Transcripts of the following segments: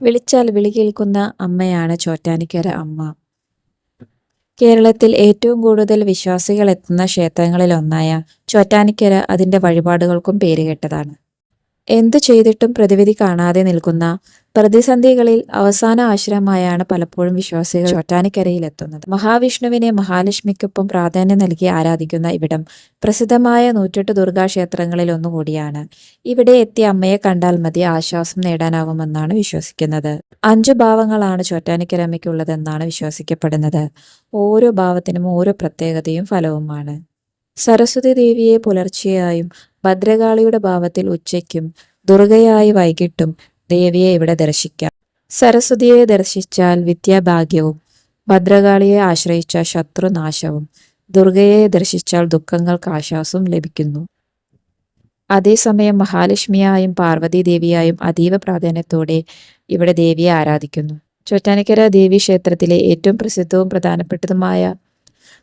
വിളിച്ചാൽ വിളി കേൾക്കുന്ന അമ്മയാണ് ചോറ്റാനിക്കര അമ്മ. കേരളത്തിൽ ഏറ്റവും കൂടുതൽ വിശ്വാസികൾ എത്തുന്ന ക്ഷേത്രങ്ങളിൽ ഒന്നായ ചോറ്റാനിക്കര അതിന്റെ വഴിപാടുകൾക്കും പേരുകേട്ടതാണ് എന്തു ചെയ്തിട്ടും പ്രതിവിധി കാണാതെ നിൽക്കുന്ന പ്രതിസന്ധികളിൽ അവസാന ആശ്രമമായാണ് പലപ്പോഴും വിശ്വാസികൾ ചോറ്റാനിക്കരയിലെത്തുന്നത്. മഹാവിഷ്ണുവിനെ മഹാലക്ഷ്മിക്കൊപ്പം പ്രാധാന്യം നൽകി ആരാധിക്കുന്ന ഇവിടം പ്രസിദ്ധമായ നൂറ്റെട്ട് ദുർഗാക്ഷേത്രങ്ങളിൽ ഒന്നുകൂടിയാണ്. ഇവിടെ എത്തിയ അമ്മയെ കണ്ടാൽ മതി ആശ്വാസം നേടാനാവുമെന്നാണ് വിശ്വസിക്കുന്നത്. അഞ്ചു ഭാവങ്ങളാണ് ചോറ്റാനിക്കര അമ്മയ്ക്കുള്ളതെന്നാണ് വിശ്വസിക്കപ്പെടുന്നത്. ഓരോ ഭാവത്തിനും ഓരോ പ്രത്യേകതയും ഫലവുമാണ്. സരസ്വതി ദേവിയെ പുലർച്ചെയായും ഭദ്രകാളിയുടെ ഭാവത്തിൽ ഉച്ചയ്ക്കും ദുർഗയായി വൈകിട്ടും ദേവിയെ ഇവിടെ ദർശിക്കാം. സരസ്വതിയെ ദർശിച്ചാൽ വിദ്യാഭാഗ്യവും ഭദ്രകാളിയെ ആശ്രയിച്ച ശത്രുനാശവും ദുർഗയെ ദർശിച്ചാൽ ദുഃഖങ്ങൾക്ക് ആശ്വാസവും ലഭിക്കുന്നു. അതേസമയം മഹാലക്ഷ്മിയായും പാർവതി ദേവിയായും അതീവ പ്രാധാന്യത്തോടെ ഇവിടെ ദേവിയെ ആരാധിക്കുന്നു. ചോറ്റാനിക്കര ദേവി ക്ഷേത്രത്തിലെ ഏറ്റവും പ്രസിദ്ധവും പ്രധാനപ്പെട്ടതുമായ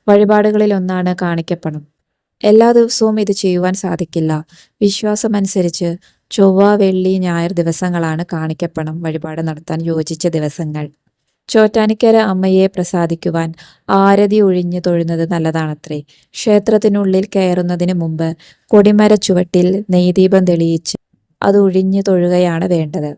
വഴിപാടുകളിൽ ഒന്നാണ് കാണിക്കപ്പണം. എല്ലാ ദിവസവും ഇത് ചെയ്യുവാൻ സാധിക്കില്ല. വിശ്വാസമനുസരിച്ച് ചൊവ്വ വെള്ളി ഞായർ ദിവസങ്ങളാണ് കാണിക്കപ്പണം വഴിപാട് നടത്താൻ യോജിച്ച ദിവസങ്ങൾ. ചോറ്റാനിക്കര അമ്മയെ പ്രസാദിക്കുവാൻ ആരതി ഒഴിഞ്ഞു തൊഴുന്നത് നല്ലതാണത്രേ. ക്ഷേത്രത്തിനുള്ളിൽ കയറുന്നതിന് മുമ്പ് കൊടിമര ചുവട്ടിൽ നെയ്ദീപം തെളിയിച്ച് അത് ഒഴിഞ്ഞു തൊഴുകയാണ് വേണ്ടത്.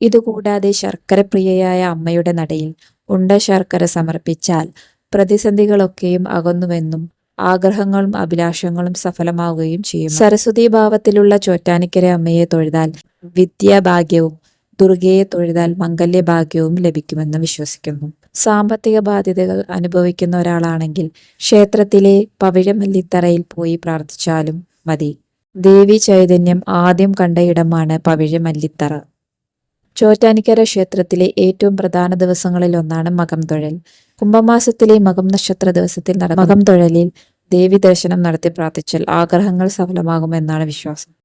ഇതുകൂടാതെ ശർക്കരപ്രിയയായ അമ്മയുടെ നടയിൽ ഉണ്ട ശർക്കര സമർപ്പിച്ചാൽ പ്രതിസന്ധികളൊക്കെയും അകന്നുവെന്നും ആഗ്രഹങ്ങളും അഭിലാഷങ്ങളും സഫലമാവുകയും ചെയ്യും സരസ്വതി ഭാവത്തിലുള്ള ചോറ്റാനിക്കര അമ്മയെ തൊഴുതാൽ വിദ്യാഭാഗ്യവും ദുർഗയെ തൊഴുതാൽ മംഗല്യഭാഗ്യവും ലഭിക്കുമെന്ന് വിശ്വസിക്കുന്നു. സാമ്പത്തിക ബാധ്യതകൾ അനുഭവിക്കുന്ന ഒരാളാണെങ്കിൽ ക്ഷേത്രത്തിലെ പവിഴമല്ലിത്തറയിൽ പോയി പ്രാർത്ഥിച്ചാലും മതി. ദേവി ചൈതന്യം ആദ്യം കണ്ട ഇടമാണ് പവിഴമല്ലിത്തറ. ചോറ്റാനിക്കര ക്ഷേത്രത്തിലെ ഏറ്റവും പ്രധാന ദിവസങ്ങളിൽ ഒന്നാണ് മകം തൊഴൽ. കുംഭമാസത്തിലെ മകം നക്ഷത്ര ദിവസത്തിൽ നട മകം തൊഴലിൽ ദേവി ദർശനം നടത്തി പ്രാർത്ഥിച്ചാൽ ആഗ്രഹങ്ങൾ സഫലമാകുമെന്നാണ് വിശ്വാസം.